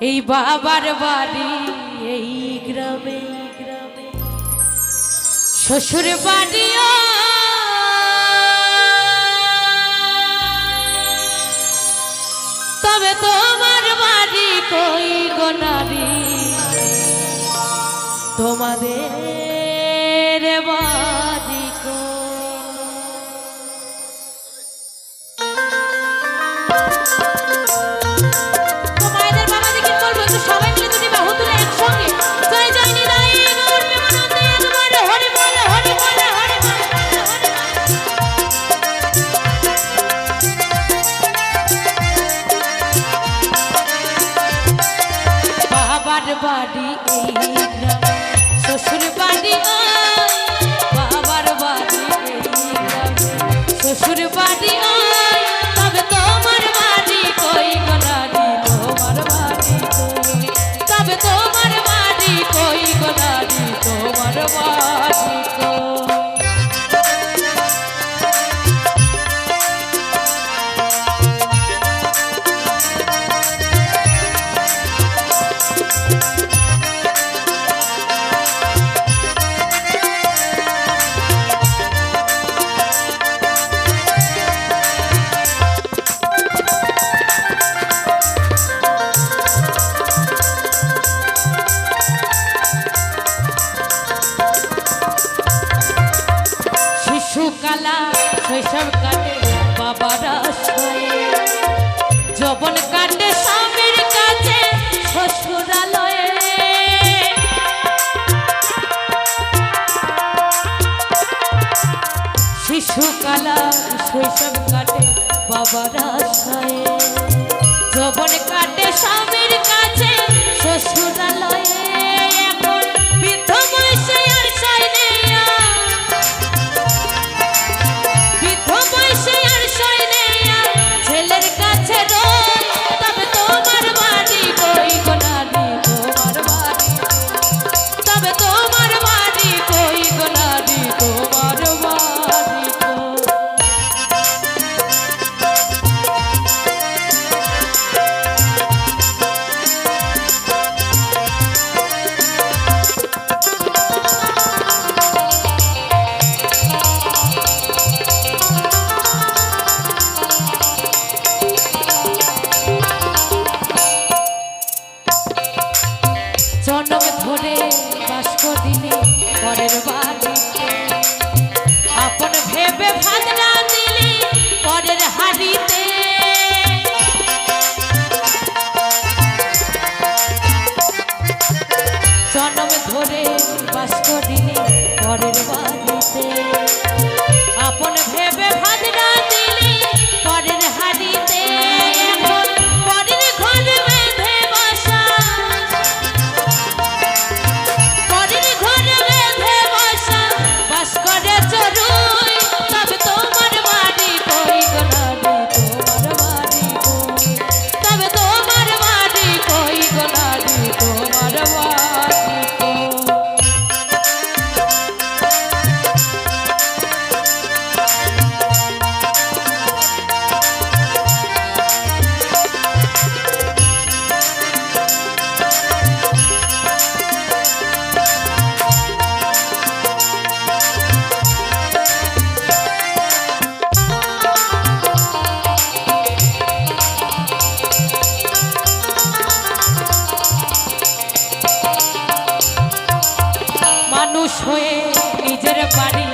এই বাবার বাড়ি, এই গ্রামে গ্রামে শ্বশুর বাড়িও। তবে তোমার বাড়ি কই গোনারি তোমাদের বাড়ি বাড়ি এই গ্রামে শ্বশুর বাড়ি বাবার বাড়ি এই গ্রামে শ্বশুর বাড়ি তবে তোমার বাড়ি কই গোনারি তোমার বাড়ি কই? তবে তোমার বাড়ি কই গোনারি তোমার বাড়ি কই? শৈশব কাটে বাবার আশ্রয়ে যবন কাটে স্বামীর কাছে শ্বশুরালয়ে। শিশুকালা শৈশব কাটে বাবার আশ্রয়ে যবন কাটে স্বামীর পারি